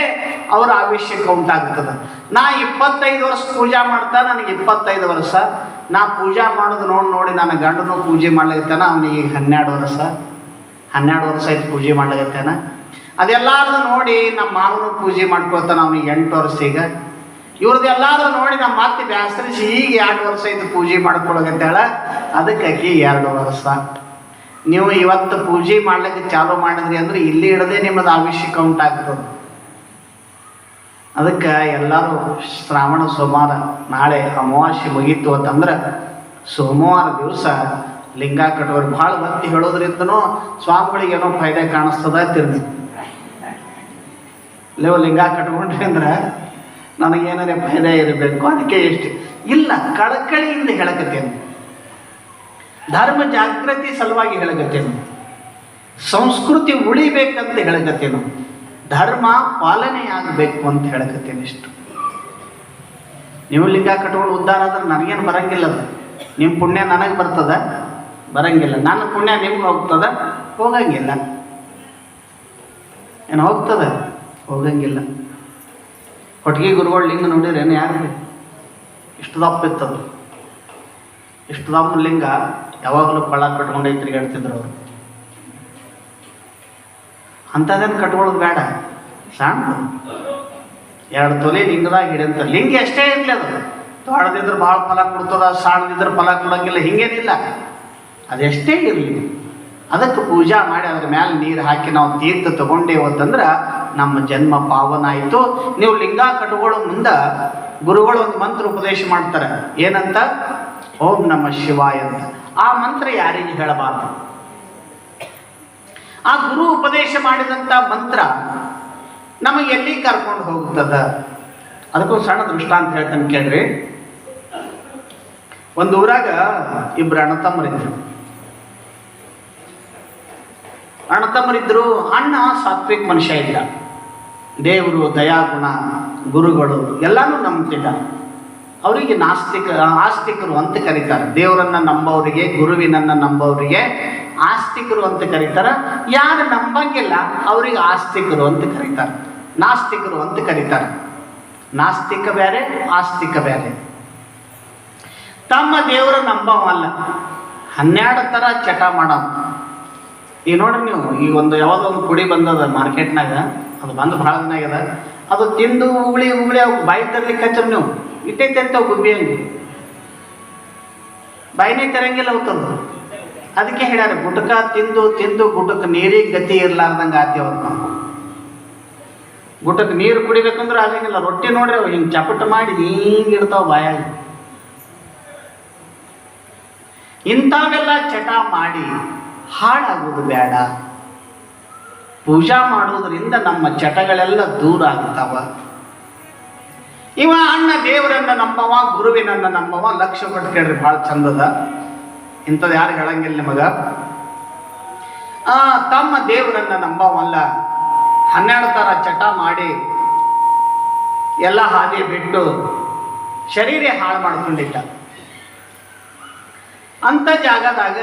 ಅವರ ಆವೇಶಕ್ಕೆ ಉಂಟಾಗ್ತದೆ. ನಾ ಇಪ್ಪತ್ತೈದು ವರ್ಷ ಪೂಜಾ ಮಾಡ್ತಾ ನನಗೆ ಇಪ್ಪತ್ತೈದು ವರ್ಷ. ನಾ ಪೂಜಾ ಮಾಡೋದು ನೋಡಿ ನೋಡಿ ನನ್ನ ಗಂಡನು ಪೂಜೆ ಮಾಡ್ಲಿಕತ್ತಾನ, ಅವನಿಗೆ ಹನ್ನೆರಡು ವರ್ಷ. ಹನ್ನೆರಡು ವರ್ಷ ಆಯ್ತು ಪೂಜೆ ಮಾಡ್ಲಿಕತ್ತಾನ. ಅದೆಲ್ಲಾರು ನೋಡಿ ನಮ್ಮ ಮಾವನು ಪೂಜೆ ಮಾಡ್ಕೊತಾನ ಅವನಿಗೆ ಎಂಟು ವರ್ಷ ಈಗ. ಇವ್ರದ್ದೆಲ್ಲಾರು ನೋಡಿ ನಮ್ಮ ಮತ್ತೆ ಬ್ಯಾಸರಿಸಿ ಈಗ ಎರಡು ವರ್ಷ ಆಯ್ತು ಪೂಜೆ ಮಾಡ್ಕೊಳಗತ್ತಾಳ ಅದಕ್ಕೆ ಆಕಿ ಎರಡು ವರ್ಷ. ನೀವು ಇವತ್ತು ಪೂಜೆ ಮಾಡ್ಲಿಕ್ಕೆ ಚಾಲು ಮಾಡಿದ್ರಿ ಅಂದ್ರೆ ಇಲ್ಲಿ ಇಡದೆ ನಿಮ್ಮದು ಆವಿಷ್ಯ ಕೌಂಟ್ ಆಗ್ತದೆ. ಅದಕ್ಕೆ ಎಲ್ಲರೂ ಶ್ರಾವಣ ಸೋಮವಾರ ನಾಳೆ ಅಮಾವಾಸ್ಯೆ ಮುಗೀತು ಅಂತಂದ್ರೆ ಸೋಮವಾರ ದಿವಸ ಲಿಂಗ ಕಟ್ಟೋರು ಭಾಳ ಭಕ್ತಿ ಹೇಳೋದ್ರಿಂದನೂ ಸ್ವಾಮಿಗಳಿಗೆ ಏನೋ ಫಾಯ್ದೆ ಕಾಣಿಸ್ತದ ತಿರ್ಗಿ ಲೇವ ಲಿಂಗ ಕಟ್ಕೊಂಡ್ರಿ ಅಂದ್ರೆ ನನಗೇನಾರೆ ಫಾಯ್ದೆ ಇರಬೇಕು, ಅದಕ್ಕೆ ಎಷ್ಟು ಇಲ್ಲ, ಕಳಕಳಿಯಿಂದ ಹೇಳಕತ್ತೇನೆ. ಧರ್ಮ ಜಾಗೃತಿ ಸಲುವಾಗಿ ಹೇಳಗತ್ತೇನು ಸಂಸ್ಕೃತಿ ಉಳಿಬೇಕಂತ ಹೇಳಕತ್ತೇನು? ಧರ್ಮ ಪಾಲನೆ ಆಗಬೇಕು ಅಂತ ಹೇಳಕತ್ತೇನೆ ಇಷ್ಟು? ನೀವು ಲಿಂಗ ಕಟ್ಕೊಂಡು ಉದ್ಧಾರ ಆದ್ರೆ ನನಗೇನು ಬರಂಗಿಲ್ಲ ನಿಮ್ಮ ಪುಣ್ಯ ನನಗೆ ಬರ್ತದ? ಬರಂಗಿಲ್ಲ. ನನ್ನ ಪುಣ್ಯ ನಿಮ್ಗೆ ಹೋಗ್ತದ? ಹೋಗಂಗಿಲ್ಲ. ಏನು ಹೋಗ್ತದ? ಹೋಗಂಗಿಲ್ಲ. ಕೊಟ್ಟಿಗೆ ಗುರುಗಳು ಲಿಂಗ ನೋಡಿರೇನು ಯಾರು ಇಷ್ಟು ದಪ್ಪ ಇತ್ತದು. ಇಷ್ಟು ದಪ್ಪ ಲಿಂಗ ಯಾವಾಗಲೂ ಕಳ್ಳ ಕಟ್ಕೊಂಡೇ ತಿರುಗಾಡ್ತಿದ್ರು ಅವರು. ಅಂಥದ್ದೇನು ಕಟ್ಕೊಳ್ಳೋದು ಬೇಡ. ಸಣ್ಣ ಎರಡು ತೊಲೆ ಲಿಂಗದಾಗ ಹಿಡಿಯಂತ ಲಿಂಗ ಎಷ್ಟೇ ಇರಲಿ ಅದು. ದೊಡ್ಡದಿದ್ರೆ ಭಾಳ ಫಲ ಕೊಡ್ತದ, ಸಣ್ಣದಿದ್ರೆ ಫಲ ಕೊಡೋಂಗಿಲ್ಲ, ಹಿಂಗೇನಿಲ್ಲ. ಅದೆಷ್ಟೇ ಇರಲಿ. ಅದಕ್ಕೆ ಪೂಜಾ ಮಾಡಿ ಅದ್ರ ಮೇಲೆ ನೀರು ಹಾಕಿ ನಾವು ತೀರ್ಥ ತಗೊಂಡೇವು ಅಂತಂದ್ರೆ ನಮ್ಮ ಜನ್ಮ ಪಾವನ ಆಯಿತು. ನೀವು ಲಿಂಗ ಕಟ್ಕೊಳ್ಳೋ ಮುಂದೆ ಗುರುಗಳು ಒಂದು ಮಂತ್ರ ಉಪದೇಶ ಮಾಡ್ತಾರೆ. ಏನಂತ? ಓಂ ನಮ ಶಿವಾಯ ಅಂತ. ಆ ಮಂತ್ರ ಯಾರಿಗೆ ಹೇಳಬಾರದು? ಆ ಗುರು ಉಪದೇಶ ಮಾಡಿದಂಥ ಮಂತ್ರ ನಮಗೆ ಎಲ್ಲಿ ಕರ್ಕೊಂಡು ಹೋಗ್ತದ ಅದಕ್ಕೊಂದು ಸಣ್ಣ ದೃಷ್ಟಾಂತ ಹೇಳ್ತಾನೆ ಕೇಳ್ರಿ. ಒಂದು ಊರಾಗ ಇಬ್ಬರು ಅಣ್ಣ ತಮ್ಮರಿದ್ರು. ಅಣ್ಣ ತಮ್ಮರಿದ್ರು, ಅಣ್ಣ ಸಾತ್ವಿಕ ಮನುಷ್ಯ ಇದ್ದ ದೇವರು, ದಯಾಗುಣ, ಗುರುಗಳು, ಎಲ್ಲಾನು ನಂಬ್ತಿದ್ದ ಅವರಿಗೆ ನಾಸ್ತಿಕ, ಆಸ್ತಿಕರು ಅಂತ ಕರೀತಾರೆ. ದೇವರನ್ನ ನಂಬೋರಿಗೆ ಗುರುವಿನನ್ನ ನಂಬೋರಿಗೆ ಆಸ್ತಿಕರು ಅಂತ ಕರೀತಾರೆ. ಯಾರು ನಂಬಂಗಿಲ್ಲ, ಅವರಿಗೆ ಆಸ್ತಿಕರು ಅಂತ ಕರೀತಾರೆ. ನಾಸ್ತಿಕರು ಅಂತ ಕರೀತಾರೆ. ನಾಸ್ತಿಕ ಬೇರೆ ಆಸ್ತಿಕ ಬೇರೆ ತಮ್ಮ ದೇವರ ನಂಬವಲ್ಲ. ಹನ್ನೆರಡು ಥರ ಚಟ ಮಾಡವ ಈಗ ನೋಡ್ರಿ ನೀವು, ಈ ಒಂದು ಯಾವುದೋ ಒಂದು ಪುಡಿ ಬಂದದ ಮಾರ್ಕೆಟ್ನಾಗ, ಅದು ಬಂದು ಭಾಳ ದಿನ ಆಗ್ಯದ. ಅದು ತಿಂದು ಉಗುಳಿ ಉಗುಳಿ ಅವು ಬಾಯಿ ತರ್ಲಿಕ್ಕೆ ಹಚ್ಚರಿ ನೀವು. ಇಟ್ಟೈತೆ ಅಂತ ಗುಬ್ಬಿ ಹಂಗೆ ಬಾಯಿನೇ ತೆರಂಗಿಲ್ಲ ಅವತ್ತಂದು ಅದಕ್ಕೆ ಹೇಳ್ಯಾರ, ಗುಟಕ ತಿಂದು ತಿಂದು ಗುಟಕ್ಕೆ ನೀರಿಗೆ ಗತಿ ಇರ್ಲಾರ್ದಂಗೆ ಆದ್ಯವತ್ತು ನಾವು ಗುಟಕ್ಕೆ ನೀರು ಕುಡಿಬೇಕಂದ್ರೆ ಆಗಂಗಿಲ್ಲ, ರೊಟ್ಟಿ ನೋಡ್ರಿ ಅವು ಹಿಂಗೆ ಚಪಟ ಮಾಡಿ ಹಿಂಗೆ ಇರ್ತಾವ ಬಾಯಾಗಿ. ಇಂಥವೆಲ್ಲ ಚಟ ಮಾಡಿ ಹಾಳಾಗುವುದು ಬೇಡ ಪೂಜಾ ಮಾಡುವುದರಿಂದ ನಮ್ಮ ಚಟಗಳೆಲ್ಲ ದೂರ ಆಗ್ತಾವ. ಇವ ಅಣ್ಣ ದೇವರನ್ನ ನಂಬವ, ಗುರುವಿನನ್ನ ನಂಬವ, ಲಕ್ಷ ಕೊಟ್ಟು ಕೇಳ್ರಿ, ಭಾಳ ಚಂದದ. ಇಂಥದ್ದು ಯಾರು ಹೇಳಂಗಿಲ್ಲ ನಿಮಗ? ಆ, ತಮ್ಮ ದೇವರನ್ನ ನಂಬವಲ್ಲ. ಹನ್ನೆರಡು ಥರ ಚಟ ಮಾಡಿ, ಎಲ್ಲ ಹಾದಿ ಬಿಟ್ಟು, ಶರೀರ ಹಾಳು ಮಾಡ್ಕೊಂಡಿದ್ದ. ಅಂಥ ಜಾಗದಾಗ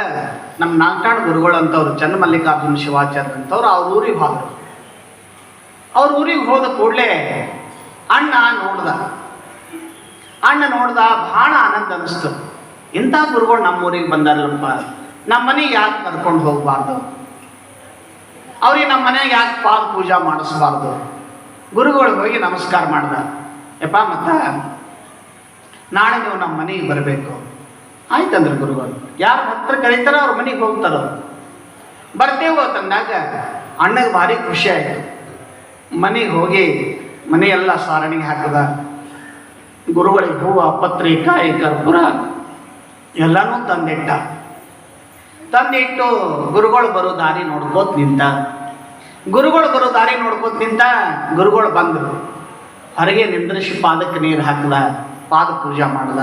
ನಮ್ಮ ನಾಲ್ಕಾಣ್ ಗುರುಗಳು ಅಂತವ್ರು ಚನ್ನಮಲ್ಲಿಕಾರ್ಜುನ ಶಿವಾಚಾರ್ಯ ಅಂತವ್ರು, ಅವ್ರ ಊರಿಗೆ ಹೋದ್ರು. ಅವ್ರ ಊರಿಗೆ ಹೋದ ಕೂಡಲೇ ಅಣ್ಣ ನೋಡ್ದ. ಅಣ್ಣ ನೋಡ್ದ ಬಹಳ ಆನಂದ ಅನಿಸ್ತು. ಇಂಥ ಗುರುಗಳು ನಮ್ಮೂರಿಗೆ ಬಂದಾರಲ್ಲಪ್ಪ. ನಮ್ಮ ಮನೆಗೆ ಯಾಕೆ ಕರ್ಕೊಂಡು ಹೋಗಬಾರ್ದು? ಅವ್ರಿಗೆ ನಮ್ಮ ಮನೆಗೆ ಯಾಕೆ ಪಾದ ಪೂಜಾ ಮಾಡಿಸ್ಬಾರ್ದು? ಗುರುಗಳು ಹೋಗಿ ನಮಸ್ಕಾರ ಮಾಡ್ದ. ಯಪ್ಪ, ಮತ್ತ? ನಾಳೆ ನೀವು ನಮ್ಮ ಮನೆಗೆ ಬರಬೇಕು. ಆಯ್ತಂದ್ರೆ ಗುರುಗಳು, ಯಾರು ಹತ್ರ ಕರೀತಾರೋ ಅವ್ರ ಮನೆಗೆ ಹೋಗ್ತಾರೋ? ಬರ್ತೇವೋ ತಂದಾಗ? ಅಣ್ಣಗೆ ಭಾರಿ ಖುಷಿ ಆಯಿತು. ಮನೆಗೆ ಹೋಗಿ ಮನೆಯೆಲ್ಲ ಸಾರಣಿಗೆ ಹಾಕದ. ಗುರುಗಳಿಗೆ ಹೂವು, ಪತ್ರಿ, ಕಾಯಿ, ಕರ್ಪೂರ ಎಲ್ಲನೂ ತಂದಿಟ್ಟ. ತಂದಿಟ್ಟು ಗುರುಗಳು ಬರೋ ದಾರಿ ನೋಡ್ಕೋತ ನಿಂತ. ಗುರುಗಳು ಬರೋ ದಾರಿ ನೋಡ್ಕೋತ ನಿಂತ ಗುರುಗಳು ಬಂದರು. ಹೊರಗೆ ನಿಂದ್ರಿಸಿ ಪಾದಕ್ಕೆ ನೀರು ಹಾಕದ, ಪಾದ ಪೂಜೆ ಮಾಡ್ದ.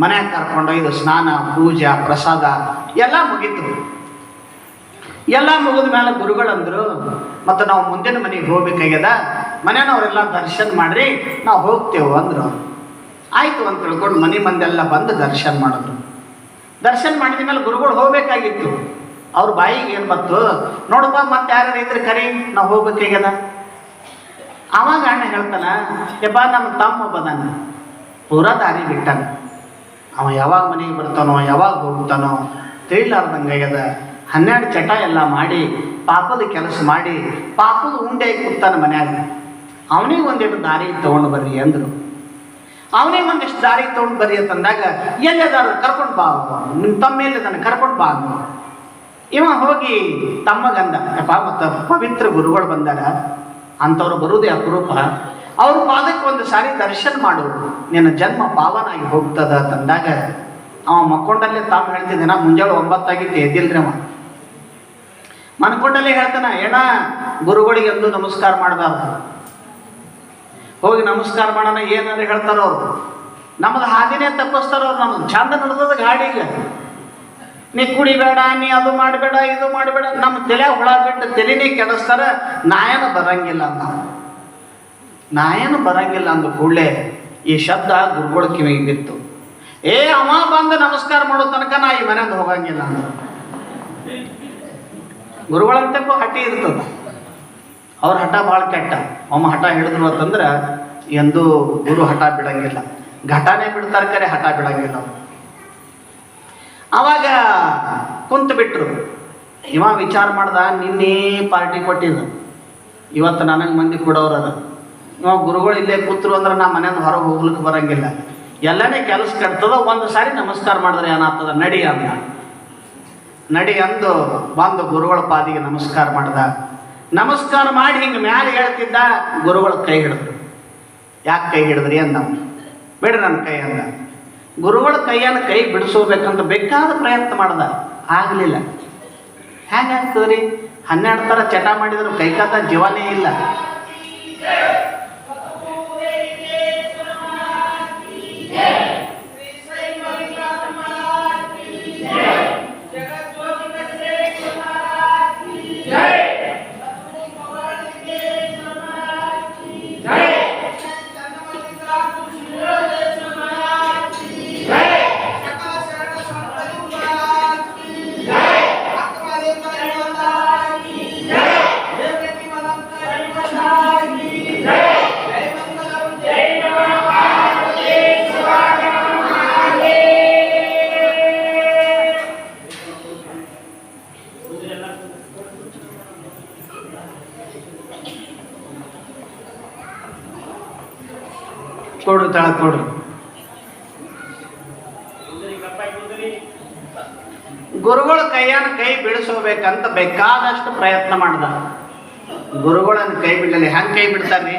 ಮನ್ಯಾಗ ಕರ್ಕೊಂಡೊಯ್ದು ಸ್ನಾನ, ಪೂಜಾ, ಪ್ರಸಾದ ಎಲ್ಲ ಮುಗೀತು. ಎಲ್ಲ ಮುಗಿದ ಮೇಲೆ ಗುರುಗಳಂದ್ರು, ಮತ್ತು ನಾವು ಮುಂದಿನ ಮನೆಗೆ ಹೋಗ್ಬೇಕಾಗ್ಯದ? ಮನೆಯವ್ರೆಲ್ಲ ದರ್ಶನ ಮಾಡ್ರಿ, ನಾವು ಹೋಗ್ತೇವೆ ಅಂದ್ರು ಆಯ್ತು ಅಂತ ತಿಳ್ಕೊಂಡು ಮನೆ ಮಂದೆಲ್ಲ ಬಂದು ದರ್ಶನ ಮಾಡಿದ್ರು. ದರ್ಶನ ಮಾಡಿದ ಮೇಲೆ ಗುರುಗಳು ಹೋಗ್ಬೇಕಾಗಿತ್ತು. ಅವ್ರ ಬಾಯಿಗೆ ಏನು ಬಂತು? ನೋಡಪ್ಪ, ಮತ್ತೆ ಯಾರು ಇದ್ರೆ ಕರಿ, ನಾವು ಹೋಗ್ಬೇಕಾಗ್ಯದ ಅವಾಗ ಅಣ್ಣ ಹೇಳ್ತಾನ ಯಪ್ಪ ನಮ್ಮ ತಮ್ಮ ಬದಾನ ಪೂರ ದಾರಿ ಬಿಟ್ಟಾನ. ಅವ ಯಾವಾಗ ಮನೆಗೆ ಬರ್ತಾನೋ, ಯಾವಾಗ ಹೋಗ್ತಾನೋ ತಿಳಿಲಾರ್ದಂಗಾಗ್ಯದ ಹನ್ನೆರಡು ಚಟ ಎಲ್ಲ ಮಾಡಿ, ಪಾಪದ ಕೆಲಸ ಮಾಡಿ, ಪಾಪದ ಉಂಡೆ ಕೂತಾನ ಮನ್ಯಾಗ. ಅವನಿಗೆ ಒಂದಿಟ್ಟು ದಾರಿ ತಗೊಂಡು ಬರ್ರಿ ಅಂದರು. ಅವನೇ ಒಂದಿಷ್ಟು ದಾರಿ ತಗೊಂಡು ಬರ್ರಿ ಅಂತಂದಾಗ ಎಲ್ಲದಾರು? ಕರ್ಕೊಂಡು ಬಾ ನಿಮ್ಮ ತಮ್ಮ ಎಲ್ಲಿದ್ದಾನೆ ಕರ್ಕೊಂಡು ಬಾ ಇವ ಹೋಗಿ ತಮ್ಮಗಂದ ಯಪ್ಪ, ಮತ್ತು ಪವಿತ್ರ ಗುರುಗಳು ಬಂದಾರ. ಅಂಥವ್ರು ಬರುವುದೇ ಅಪರೂಪ. ಅವ್ರ ಪಾದಕ್ಕೆ ಒಂದು ಸಾರಿ ದರ್ಶನ ಮಾಡು. ನಿನ್ನ ಜನ್ಮ ಪಾವನಾಗಿ ಹೋಗ್ತದ ತಂದಾಗ ಅವ ಮಕ್ಕೊಂಡಲ್ಲೇ ತಾವು ಹೇಳ್ತಿದ್ದಾನ ಮುಂಜಾನೆ ಒಂಬತ್ತಾಗಿತ್ತು ಎದ್ದಿಲ್ರಿ ಅವ. ಮನ್ಕೊಂಡಲ್ಲೇ ಹೇಳ್ತಾನ, ಏನ ಗುರುಗಳಿಗೆ ಎಂದು ನಮಸ್ಕಾರ ಮಾಡಬಾರ್ದು. ಹೋಗಿ ನಮಸ್ಕಾರ ಮಾಡೋಣ ಏನಾರು ಹೇಳ್ತಾರೋ ಅವ್ರು. ನಮ್ಮದು ಹಾದಿನೇ ತಪ್ಪಿಸ್ತಾರ ಅವ್ರು ನಮ್ದು. ಚಂದ ನಡೆದದ ಗಾಡಿಗೆ ನೀ ಕುಡಿಬೇಡ, ನೀ ಅದು ಮಾಡಬೇಡ, ಇದು ಮಾಡಬೇಡ. ನಮ್ಮ ತಲೆ ಹುಳ ಬಿಟ್ಟು ತಲೆನೇ ಕೆಡಿಸ್ತಾರ. ನಾಯನ ಬರಂಗಿಲ್ಲ ಅಂತ ನಾಯನ ಬರಂಗಿಲ್ಲ ಅಂದ ಕೂಡಲೇ ಈ ಶಬ್ದ ಗುರುಗಳ ಕಿವಿಗೆ ಬಿತ್ತು. ಏ, ಅವ ಬಂದು ನಮಸ್ಕಾರ ಮಾಡೋ ತನಕ ನಾ ಈ ಮನೆಯಿಂದ ಹೋಗಂಗಿಲ್ಲ ಅಂದ. ಗುರುಗಳಂತಕ್ಕೂ ಹಟ್ಟಿ ಇರ್ತದ. ಅವ್ರ ಹಠ ಭಾಳ ಕೆಟ್ಟ. ಒಮ್ಮ ಹಠ ಹಿಡಿದ್ರು ಅಂತಂದ್ರೆ ಎಂದೂ ಗುರು ಹಠ ಬಿಡಂಗಿಲ್ಲ. ಘಟನೆ ಬಿಡ್ತಾರೆ ಕರೆ ಹಠ ಬಿಡಂಗಿಲ್ಲ. ಅವಾಗ ಕುಂತು ಬಿಟ್ರು. ಇವ ವಿಚಾರ ಮಾಡ್ದ, ನಿನ್ನೆ ಪಾರ್ಟಿ ಕೊಟ್ಟಿದ್ದು. ಇವತ್ತು ನನಗೆ ಮಂದಿ ಕೊಡೋರದ ಇವ ಗುರುಗಳು ಇಲ್ಲೇ ಕೂತ್ರು ಅಂದ್ರೆ ನಾ ಮನೆಯಿಂದ ಹೊರಗೆ ಹೋಗ್ಲಿಕ್ಕೆ ಬರಂಗಿಲ್ಲ. ಎಲ್ಲನೇ ಕೆಲಸ ಕಟ್ತದ ಒಂದು ಸಾರಿ ನಮಸ್ಕಾರ ಮಾಡಿದ್ರೆ ಏನಾಗ್ತದ? ನಡಿ ಅಂದ. ನಡಿ ಅಂದು ಬಂದು ಗುರುಗಳ ಪಾದಿಗೆ ನಮಸ್ಕಾರ ಮಾಡ್ದ. ನಮಸ್ಕಾರ ಮಾಡಿ ಹಿಂಗೆ ಮ್ಯಾಲೆ ಹೇಳ್ತಿದ್ದ ಗುರುಗಳ ಕೈ ಹಿಡಿದ್ರು. ಯಾಕೆ ಕೈ ಹಿಡಿದ್ರಿ ಅಂದ. ಬಿಡ್ರಿ ನನ್ನ ಕೈ ಅಂದ. ಗುರುಗಳ ಕೈಯನ್ನು ಕೈ ಬಿಡಿಸೋಬೇಕಂತ ಬೇಕಾದ ಪ್ರಯತ್ನ ಮಾಡ್ದ. ಆಗಲಿಲ್ಲ. ಹೇಗೆ ಆಗ್ತದ್ರಿ? ಹನ್ನೆರಡು ಥರ ಚಟ ಮಾಡಿದ್ರು ಕೈ ಕಾತ ಜೀವನೇ ಇಲ್ಲ. ಪ್ರಯತ್ನ ಮಾಡ್ದ. ಗುರುಗಳನ್ನು ಕೈ ಬಿಡಲಿ. ಹೆಂಗೆ ಕೈ ಬಿಡ್ತಾರ್ರಿ